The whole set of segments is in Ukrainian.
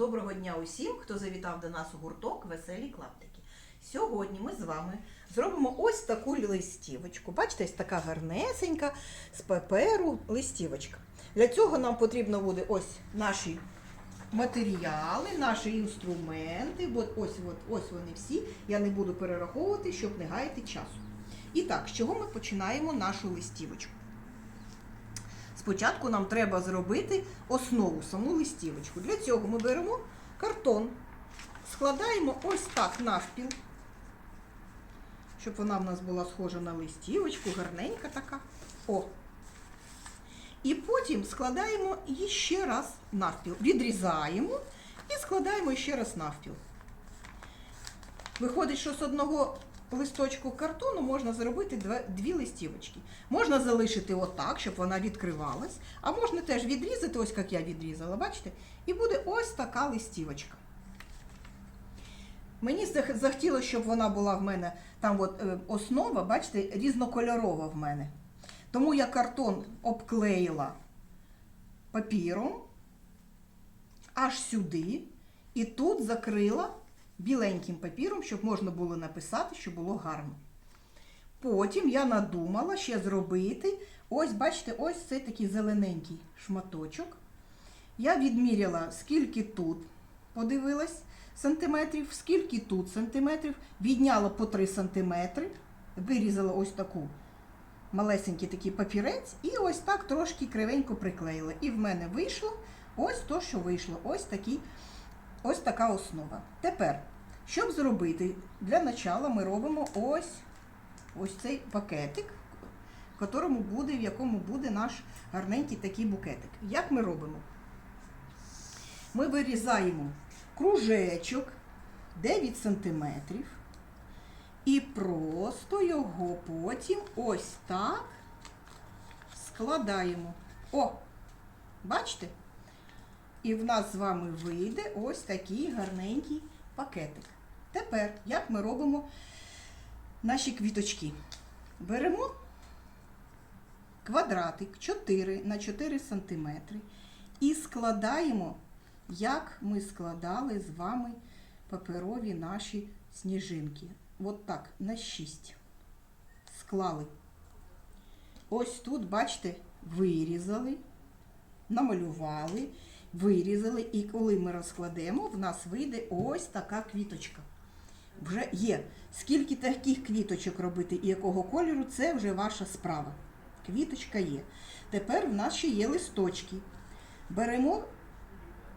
Доброго дня усім, хто завітав до нас у гурток Веселі клаптики. Сьогодні ми з вами зробимо ось таку листівочку. Бачите, ось така гарнесенька з паперу листівочка. Для цього нам потрібно буде ось наші матеріали, наші інструменти. Ось, от, ось вони всі. Я не буду перераховувати, щоб не гаяти часу. І так, з чого ми починаємо нашу листівочку? Спочатку нам треба зробити основу, саму листівочку. Для цього ми беремо картон, складаємо ось так навпіл, щоб вона в нас була схожа на листівочку, гарненька така. О. І потім складаємо ще раз навпіл. Відрізаємо і складаємо ще раз навпіл. Виходить, що з одного листочку картону можна зробити дві листівочки. Можна залишити отак, щоб вона відкривалась, а можна теж відрізати, ось як я відрізала, бачите? І буде ось така листівочка. Мені захотілося, щоб вона була в мене там от, е, основа, бачите, різнокольорова в мене. Тому я картон обклеїла папіром аж сюди, і тут закрила біленьким папіром, щоб можна було написати, щоб було гарно. Потім я надумала ще зробити, ось, бачите, ось цей такий зелененький шматочок. Я відміряла, скільки тут подивилась сантиметрів, скільки тут сантиметрів, відняла по 3 сантиметри, вирізала ось таку малесенький такий папірець і ось так трошки кривенько приклеїла. І в мене вийшло ось то, що вийшло. Ось, такий, ось така основа. Тепер, щоб зробити, для начала ми робимо ось, ось цей пакетик, в якому буде, в якому буде наш гарненький такий букетик. Як ми робимо? Ми вирізаємо кружечок 9 сантиметрів. І просто його потім ось так складаємо. О! Бачите? І в нас з вами вийде ось такий гарненький пакетик. Тепер, як ми робимо наші квіточки? Беремо квадратик 4 на 4 сантиметри і складаємо, як ми складали з вами паперові наші сніжинки. От так, на 6. Склали. Ось тут, бачите, вирізали, намалювали, вирізали. І коли ми розкладемо, в нас вийде ось така квіточка. Вже є. Скільки таких квіточок робити і якого кольору, це вже ваша справа. Квіточка є. Тепер в нас ще є листочки. Беремо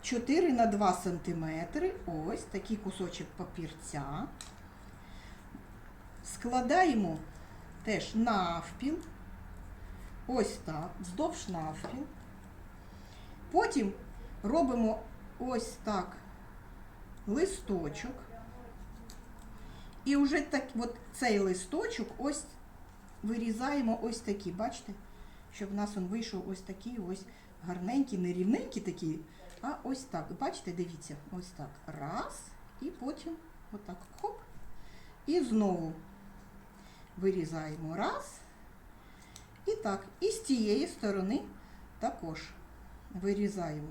4 на 2 см, ось такий кусочок папірця. Складаємо теж навпіл, ось так, вздовж навпіл. Потім робимо ось так листочок. І вже так, от цей листочок ось вирізаємо ось такий, бачите? Щоб в нас він вийшов ось такий, ось гарненький, не рівненький такий, а ось так. Бачите, дивіться, ось так. Раз, і потім отак хоп. І знову вирізаємо раз. І так, і з цієї сторони також вирізаємо,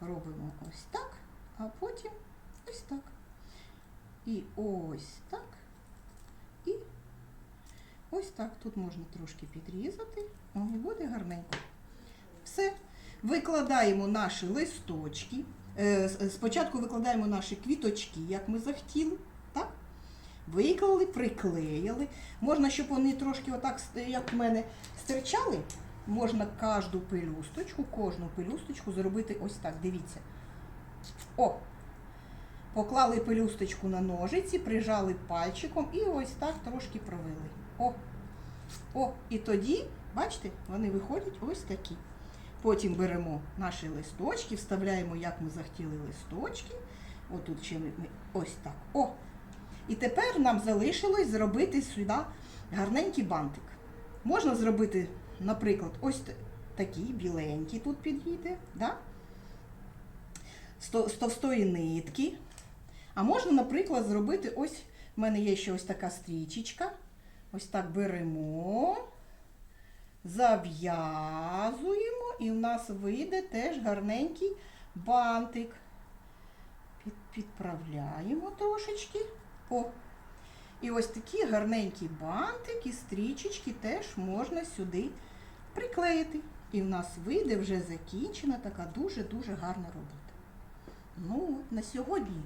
робимо ось так, а потім ось так. І ось так. І ось так. Тут можна трошки підрізати. І буде гарненько. Все. Викладаємо наші листочки. Е, Спочатку викладаємо наші квіточки, як ми захотіли. Так? Виклали, приклеїли. Можна, щоб вони трошки отак, як в мене, стирчали. Можна кожну пелюсточку, кожну пелюсточку зробити ось так. Дивіться. О! Поклали пелюсточку на ножиці, прижали пальчиком і ось так трошки провели. О! О! І тоді, бачите, вони виходять ось такі. Потім беремо наші листочки, вставляємо, як ми захотіли листочки. Отут ще ми, ось так. О! І тепер нам залишилось зробити сюди гарненький бантик. Можна зробити, наприклад, ось такий біленький тут підійде, да? з товстої нитки. А можна, наприклад, зробити ось, в мене є ще ось така стрічечка. Ось так беремо, зав'язуємо, і в нас вийде теж гарненький бантик. Під, підправляємо трошечки. О. І ось такі гарненькі бантики, стрічечки теж можна сюди приклеїти. І в нас вийде вже закінчена така дуже-дуже гарна робота. Ну, от на сьогодні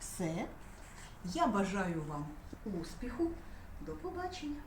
все. Я бажаю вам успіху. До побачення.